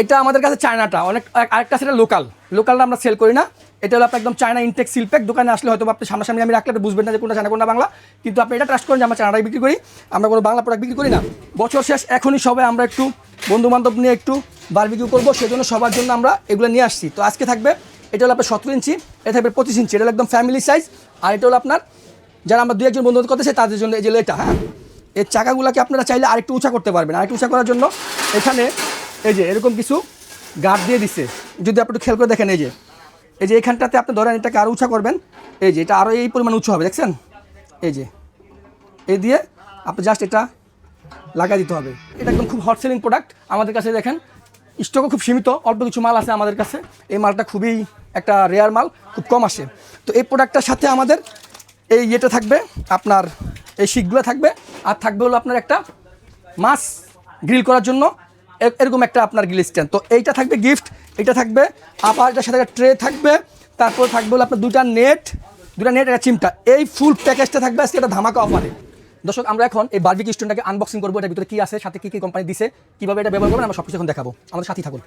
এটা আমাদের কাছে চায়নাটা। অনেক আর- আরেকটা সেটা লোকাল লোকালটা আমরা সেল করি না। এটা হলো আপনার একদম চায়না ইনটেক সিলপ্যাক দোকানে আসলে হয়তো আপনি সামনাসামনি আমি রাখলে বুঝবেন না যে কোনটা চায়না, কোনটা বাংলা। কিন্তু আপনি এটা ট্রাস্ট করেন যে আমরা চায়নাটাই বিক্রি করি। আমরা কোনো বাংলা প্রোডাক্ট বিক্রি করি না। বছর শেষ, এখনই সবাই আমরা একটু বন্ধু বান্ধব নিয়ে একটু বারবিকিউ করব। সেজন্য সবার জন্য আমরা এগুলো নিয়ে আসছি। তো আজকে থাকবে, এটা হলো আপনার সতেরো ইঞ্চি, এটা থাকবে পঁচিশ ইঞ্চি। এটা হলো একদম ফ্যামিলি সাইজ আর এটা হলো আপনার, যারা আমরা দু একজন বন্ধু করতেছে তাদের জন্য এই যে এটা হ্যাঁ? এই চাকাগুলোকে আপনারা চাইলে আরেকটু উঁচা করতে পারবেন। আরেকটু উঁচা করার জন্য এখানে এই যে, এরকম কিছু গার্ড দিয়ে দিচ্ছে যদি আপনি একটু খেয়াল করে দেখেন, এই যে এই যে এখানটাতে আপনি ধরেন, এটাকে আরও উঁচা করবেন। এই যে, এটা আরও এই পরিমাণ উঁচু হবে, দেখছেন? এই যে, এই দিয়ে আপনি জাস্ট এটা লাগা দিতে হবে। এটা একদম খুব হট সেলিং প্রোডাক্ট আমাদের কাছে দেখেন স্টকও খুব সীমিত, অল্প কিছু মাল আছে আমাদের কাছে। এই মালটা খুবই একটা রেয়ার মাল, খুব কম আসে। তো এই প্রোডাক্টটার সাথে আমাদের এই ইয়েটা থাকবে, আপনার এই শিকগুলো থাকবে। আর থাকবে হলো আপনার একটা মাছ গ্রিল করার জন্য। এরকম একটা আপনার গ্রিল স্ট্যান্ড তো এইটা থাকবে গিফট এটা থাকবে, আবার এটার সাথে একটা ট্রে থাকবে, তারপর থাকবে হলো আপনার দুটা নেট দুটা নেট একটা চিমটা। এই ফুল প্যাকেজটা থাকবে আজকে একটা ধামাকা অফারে দর্শক, আমরা এখন এই বার্বিক স্টোনটাকে আনবক্সিং করব, এটার ভিতরে কী আছে, সাথে কী কী কোম্পানি দিছে, কীভাবে এটা ব্যবহার করবেন, আমরা সব কিছু এখন দেখাবো। আমাদের সাথেই থাকুন।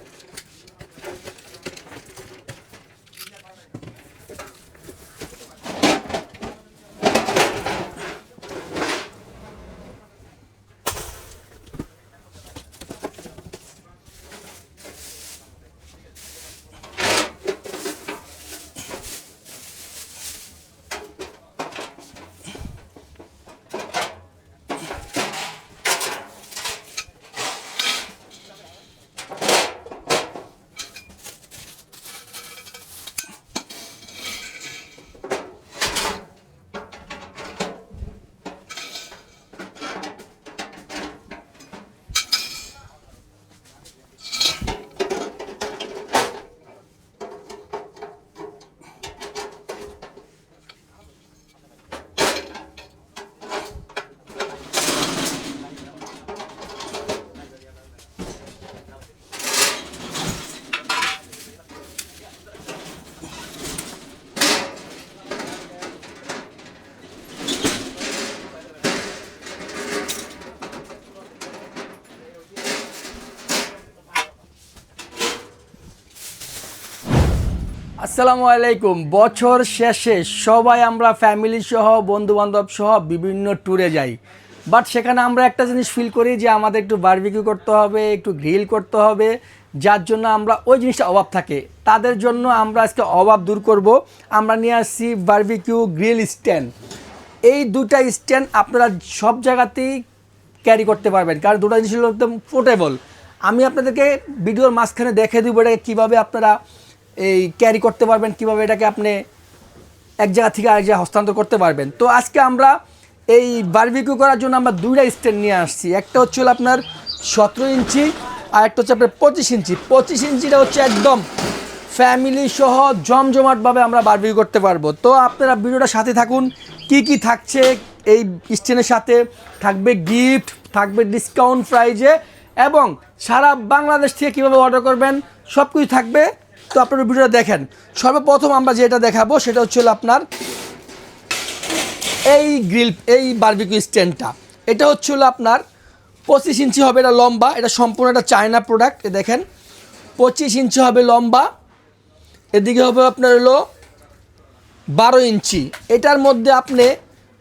আসসালামু আলাইকুম। বছর শেষে সবাই আমরা ফ্যামিলি সহ বন্ধু বান্ধব সহ বিভিন্ন ট্যুরে যাই। বাট সেখানে আমরা একটা জিনিস ফিল করি যে আমাদের একটু বারবিকিউ করতে হবে, একটু গ্রিল করতে হবে, যার জন্য আমরা ওই জিনিসটা অভাব থাকে। তাদের জন্য আমরা আজকে অভাব দূর করব। আমরা নিয়ে আসছি বারবিকিউ গ্রিল স্ট্যান্ড এই দুটা স্ট্যান্ড আপনারা সব জায়গাতেই ক্যারি করতে পারবেন। কারণ দুটো জিনিস হলো একদম পোর্টেবল আমি আপনাদেরকে ভিডিওর মাঝখানে দেখে দিব এটাকে কীভাবে আপনারা এই ক্যারি করতে পারবেন, কীভাবে এটাকে আপনি এক জায়গা থেকে আরেক জায়গায় হস্তান্তর করতে পারবেন। তো আজকে আমরা এই বারবিকিউ করার জন্য আমরা দুইটা স্ট্যান্ড নিয়ে আসছি। একটা হচ্ছে আপনার সতেরো ইঞ্চি, আর একটা হচ্ছে আপনার পঁচিশ ইঞ্চি। পঁচিশ ইঞ্চিটা হচ্ছে একদম ফ্যামিলি সহ জমজমাটভাবে আমরা বারবিকিউ করতে পারব। তো আপনারা ভিডিওটা সাথে থাকুন, কি কি থাকছে এই স্ট্যান্ডের সাথে? থাকবে গিফট থাকবে ডিসকাউন্ট প্রাইজে এবং সারা বাংলাদেশ থেকে কীভাবে অর্ডার করবেন সব কিছু থাকবে তো আপনারা ভিডিওটা দেখেন। সর্বপ্রথম আমরা যেটা দেখাবো সেটা হচ্ছে আপনার এই গ্রিল, এই বারবিকিউ স্ট্যান্ডটা এটা হচ্ছে আপনার পঁচিশ ইঞ্চি হবে, এটা লম্বা, এটা সম্পূর্ণ একটা চায়না প্রোডাক্ট দেখেন। পঁচিশ ইঞ্চি হবে লম্বা, এদিকে হবে আপনার হলো বারো ইঞ্চি। এটার মধ্যে আপনি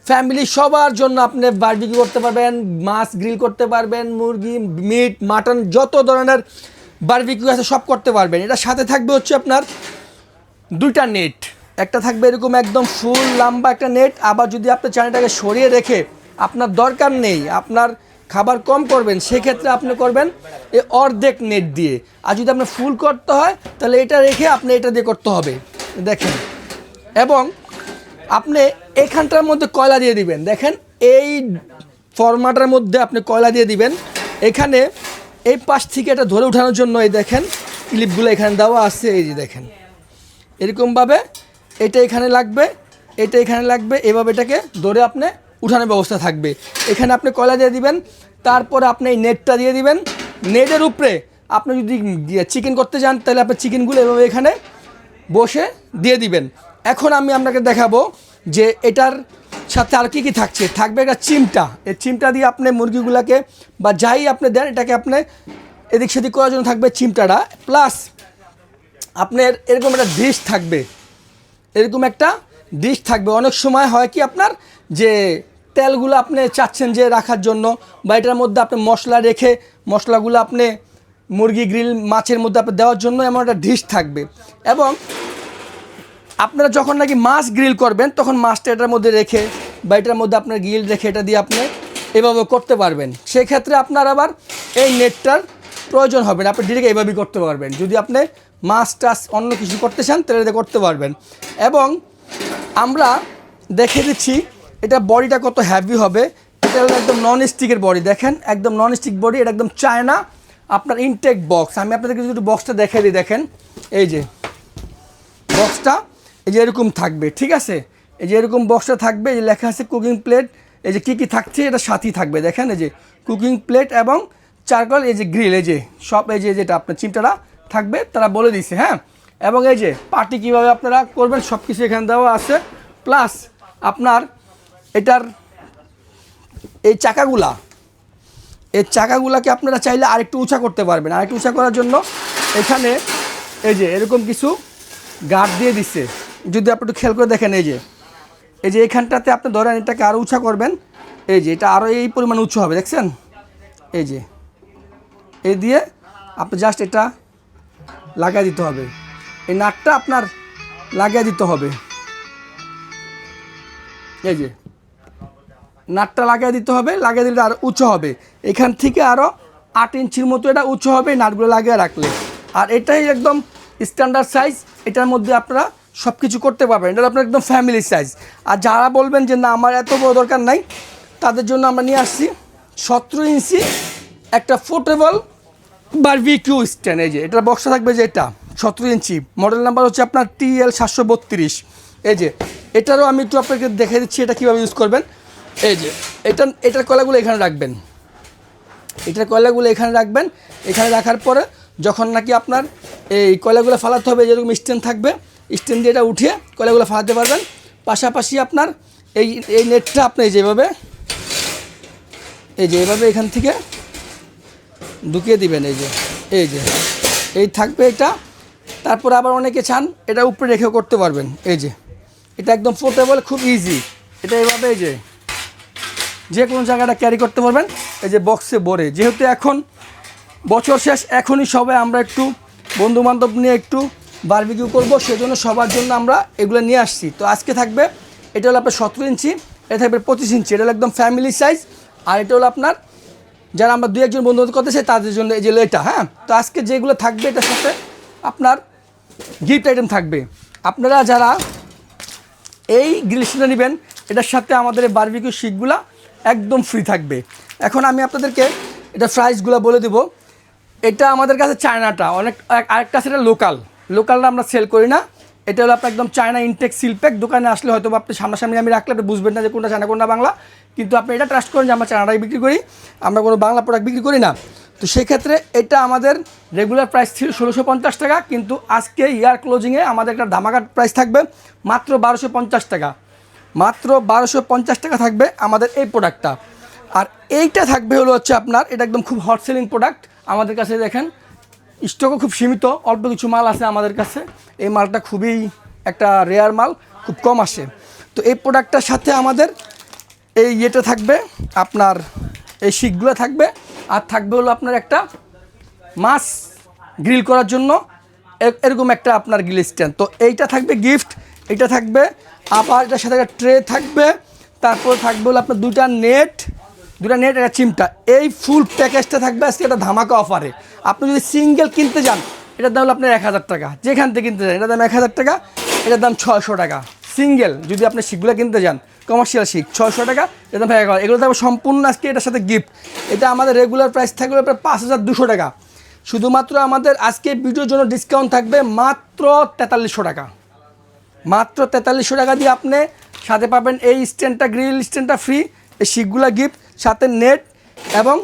ফ্যামিলি সবার জন্য আপনি বারবিকিউ করতে পারবেন, মাছ গ্রিল করতে পারবেন, মুরগি মিট মাটন যত ধরনের বারবিকিউ আছে, সব করতে পারবেন। এটা সাথে থাকবে হচ্ছে আপনার দুইটা নেট। একটা থাকবে এরকম একদম ফুল লম্বা একটা নেট। আবার যদি আপনি চানাটাকে সরিয়ে রেখে আপনার দরকার নেই, আপনার খাবার কম করবেন, সেক্ষেত্রে আপনি করবেন এই অর্ধেক নেট দিয়ে। আর যদি আপনার ফুল করতে হয়, তাহলে এটা রেখে আপনি এটা দিয়ে করতে হবে। দেখেন। এবং আপনি এখানটার মধ্যে কয়লা দিয়ে দিবেন। দেখেন, এই ফরম্যাটের মধ্যে আপনি কয়লা দিয়ে দিবেন। এখানে এই পাশ থেকে এটা ধরে ওঠানোর জন্য এই দেখেন ক্লিপগুলো এখানে দেওয়া আছে, এই যে দেখেন। এরকমভাবে এটা এখানে লাগবে, এটা এখানে লাগবে, এভাবে এটাকে ধরে আপনি উঠানোর ব্যবস্থা থাকবে। এখানে আপনি কয়লা দিয়ে দিবেন, তারপরে আপনি এই নেটটা দিয়ে দিবেন। নেটের উপরে আপনি যদি চিকেন করতে যান, তাহলে আপনি চিকেনগুলো এভাবে এখানে বসে দিয়ে দিবেন। এখন আমি আপনাকে দেখাবো যে এটার সাথে আর কি কি থাকছে? থাকবে একটা চিমটা। এই চিমটা দিয়ে আপনি মুরগিগুলোকে বা যাই আপনি দেন, এটাকে আপনি এদিক সেদিক করার জন্য থাকবে চিমটাটা। প্লাস আপনার এরকম একটা ডিশ থাকবে। এরকম একটা ডিশ থাকবে। অনেক সময় হয় কি আপনার যে তেলগুলো আপনি চাচ্ছেন যে রাখার জন্য বা এটার মধ্যে আপনি মশলা রেখে মশলাগুলো আপনি মুরগি গ্রিল মাছের মধ্যে আপনি দেওয়ার জন্য এমন একটা ডিশ থাকবে। এবং আপনারা যখন নাকি মাছ গ্রিল করবেন, তখন মাছটা এটার মধ্যে রেখে বা এটার মধ্যে আপনার গ্রিল রেখে এটা দিয়ে আপনি এভাবে করতে পারবেন। সেক্ষেত্রে আপনার আবার এই নেটটার প্রয়োজন হবে না। আপনি ডিরেক্ট এইভাবেই করতে পারবেন। যদি আপনি মাছ টাছ অন্য কিছু করতে চান, তাহলে করতে পারবেন। এবং আমরা দেখে দিচ্ছি, এটা বডিটা কত হ্যাভি হবে। এটা হলো একদম নন স্টিকের বডি দেখেন, একদম নন স্টিক বডি এটা একদম চায়না আপনার ইনটেক বক্স আমি আপনাদেরকে যদি বক্সটা দেখে দিই, দেখেন, এই যে বক্সটা এই যে এরকম থাকবে, ঠিক আছে? এই যে এরকম বক্সটা থাকবে, এই যে লেখা আছে কুকিং প্লেট এই যে কী কী থাকছে, এটা সাথেই থাকবে। দেখেন এই যে কুকিং প্লেট এবং চারকল, এই যে গ্রিল এই যে সব, এই যে যেটা আপনার চিমটাটা থাকবে, তারা বলে দিছে হ্যাঁ? এবং এই যে পার্টি কীভাবে আপনারা করবেন সব কিছু এখানে দেওয়া আছে। প্লাস আপনার এটার এই চাকাগুলা, এই চাকাগুলাকে আপনারা চাইলে আরেকটু উঁচা করতে পারবেন। আরেকটু উঁচা করার জন্য এখানে এই যে এরকম কিছু গার্ড দিয়ে দিচ্ছে যদি আপনি একটু খেয়াল করে দেখেন, এই যে এই যে এখানটাতে আপনি ধরেন এটাকে আরও উঁচা করবেন, এই যে এটা আরও এই পরিমাণ উঁচু হবে, দেখছেন? এই যে, এই দিয়ে আপনি জাস্ট এটা লাগিয়ে দিতে হবে। এই নাটটা আপনার লাগিয়ে দিতে হবে। এই যে, নাটটা লাগিয়ে দিতে হবে, লাগিয়ে দিলে আরও উঁচু হবে। এখান থেকে আরও আট ইঞ্চির মতো এটা উঁচু হবে নাটগুলো লাগিয়ে রাখলে। আর এটাই একদম স্ট্যান্ডার্ড সাইজ এটার মধ্যে আপনারা সব কিছু করতে পারবেন। এটা আপনার একদম ফ্যামিলি সাইজ আর যারা বলবেন যে, না, আমার এত বড় দরকার নাই, তাদের জন্য আমরা নিয়ে আসছি সতেরো ইঞ্চি একটা ফোর্টেবল বারবিকিউ স্ট্যান্ড এই যে এটার বক্সটা থাকবে যে এটা, সতেরো ইঞ্চি। মডেল নাম্বার হচ্ছে আপনার টি এল সাতশো বত্রিশ। এই যে, এটারও আমি একটু আপনাকে দেখে দিচ্ছি এটা কীভাবে ইউজ করবেন। এই যে, এটা, এটার কলাগুলো এখানে রাখবেন। এটার কয়লাগুলো এখানে রাখবেন। এখানে রাখার পরে যখন নাকি আপনার এই কয়লাগুলো ফালাতে হবে, যেরকম স্ট্যান্ড থাকবে স্ট্যান্ড দিয়ে এটা উঠিয়ে কয়লাগুলো ফালাতে পারবেন। পাশাপাশি আপনার এই এই নেটটা আপনি যেভাবে, এই যে এভাবে এখান থেকে ঢুকিয়ে দিবেন, এই যে এই যে, এই থাকবে এটা। তারপর আবার অনেকে চান এটা উপরে রেখেও করতে পারবেন, এই যে। এটা একদম পোর্টেবল খুব ইজি এটা এভাবে এই যে যে কোনো জায়গাটা ক্যারি করতে পারবেন, এই যে বক্সে ভরে। যেহেতু এখন বছর শেষ, এখনই সবাই আমরা একটু বন্ধু বান্ধব নিয়ে একটু বারবিকিউ করব, সেজন্য সবার জন্য আমরা এগুলো নিয়ে আসছি। তো আজকে থাকবে, এটা হলো আপনার সতেরো ইঞ্চি, এটা থাকবে পঁচিশ ইঞ্চি, এটা হলো একদম ফ্যামিলি সাইজ আর এটা হলো আপনার যারা আমরা দু একজন বন্ধু বান্ধব করতে চাই তাদের জন্য এই যে এটা হ্যাঁ? তো আজকে যেগুলো থাকবে, এটার সাথে আপনার গিফট আইটেম থাকবে। আপনারা যারা এই গ্রিলসটা নেবেন, এটার সাথে আমাদের এই বারবিকিউ শিকগুলা একদম ফ্রি থাকবে। এখন আমি আপনাদেরকে এটা প্রাইসগুলো বলে দেব। এটা আমাদের কাছে চায়নাটা, অনেক আর- আরেকটা সেটা লোকাল লোকালটা আমরা সেল করি না। এটা হলো আপনার একদম চায়না ইনটেক সিলপ্যাক দোকানে আসলে হয়তো আপনি সামনাসামনি আমি রাখলে আপনি বুঝবেন না যে কোনটা চায়না কোনটা বাংলা। কিন্তু আপনি এটা ট্রাস্ট করেন যে আমরা চায়নাটাই বিক্রি করি। আমরা কোনো বাংলা প্রোডাক্ট বিক্রি করি না। তো সেক্ষেত্রে এটা আমাদের রেগুলার প্রাইস ছিল ষোলোশো পঞ্চাশ টাকা। কিন্তু আজকে ইয়ার ক্লোজিংয়ে আমাদের একটা ধামাকার প্রাইস থাকবে মাত্র বারোশো পঞ্চাশ টাকা। মাত্র বারোশো পঞ্চাশ টাকা থাকবে আমাদের এই প্রোডাক্টটা আর এইটা থাকবে হলো হচ্ছে আপনার, এটা একদম খুব হট সেলিং প্রোডাক্ট আমাদের কাছে দেখেন স্টকও খুব সীমিত, অল্প কিছু মাল আছে আমাদের কাছে। এই মালটা খুবই একটা রেয়ার মাল, খুব কম আসে। তো এই প্রোডাক্টটার সাথে আমাদের এই ইয়েটা থাকবে, আপনার এই শিকগুলো থাকবে, আর থাকবে হলো আপনার একটা মাছ গ্রিল করার জন্য এরকম একটা আপনার গ্রিল স্ট্যান্ড তো এইটা থাকবে গিফট এটা থাকবে, আবার এটার সাথে একটা ট্রে থাকবে, তারপর থাকবে হলো আপনার দুটা নেট দুটা নেট একটা চিমটা। এই ফুল প্যাকেজটা থাকবে আজকে একটা ধামাকা অফারে আপনি যদি সিঙ্গেল কিনতে যান, এটার দাম হলো আপনার এক হাজার টাকা। যেখান থেকে কিনতে যান, এটার দাম এক হাজার টাকা, এটার দাম ছয়শো টাকা। সিঙ্গেল, যদি আপনি শিখগুলো কিনতে যান কমার্শিয়াল শিখ, ছয়শো টাকা, এটার দাম হাজার এগুলো থাকবে সম্পূর্ণ আজকে এটার সাথে গিফট এটা আমাদের রেগুলার প্রাইস থাকবে প্রায় পাঁচ হাজার দুশো টাকা। শুধুমাত্র আমাদের আজকে ভিডিওর জন্য ডিসকাউন্ট থাকবে মাত্র তেতাল্লিশশো টাকা। মাত্র তেতাল্লিশশো টাকা দিয়ে আপনি সাথে পাবেন এই স্ট্যান্ডটা গ্রিল স্ট্যান্ডটা ফ্রি এই শিকগুলা গিফট সাথে নেট এবং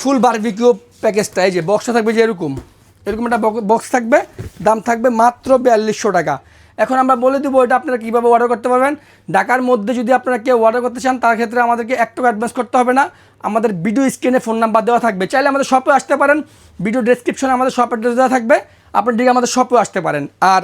ফুল বারবিকিউ প্যাকেজটা, এই যে বক্সটা থাকবে যে এরকম এরকম একটা বক্স থাকবে, দাম থাকবে মাত্র বিয়াল্লিশশো টাকা। এখন আমরা বলে দেবো এটা আপনারা কীভাবে অর্ডার করতে পারবেন। ঢাকার মধ্যে যদি আপনারা কেউ অর্ডার করতে চান, তার ক্ষেত্রে আমাদেরকে এক টাকা অ্যাডভান্স করতে হবে না। আমাদের ভিডিও স্ক্রিনে ফোন নাম্বার দেওয়া থাকবে। চাইলে আমাদের শপে আসতে পারেন। ভিডিও ডেসক্রিপশনে আমাদের শপ অ্যাড্রেস দেওয়া থাকবে। আপনি ঠিক আমাদের শপেও আসতে পারেন। আর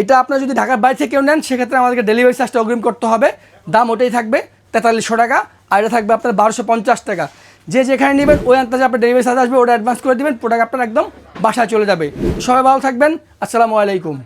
এটা আপনারা যদি ঢাকার বাইরে থেকে কেউ নেন, সেক্ষেত্রে আমাদেরকে ডেলিভারি চার্জটা অগ্রিম করতে হবে। দাম ওটাই থাকবে তেতাল্লিশশো টাকা। আর এটা থাকবে আপনার বারোশো পঞ্চাশ টাকা। যে যেখানে নেবেন, ওই আনতে আপনার ডেলিভারি চার্জ আসবে, ওটা অ্যাডভান্স করে দেবেন প্রোডাক্ট আপনার একদম বাসায় চলে যাবে। সবাই ভালো থাকবেন, আসসালামু আলাইকুম।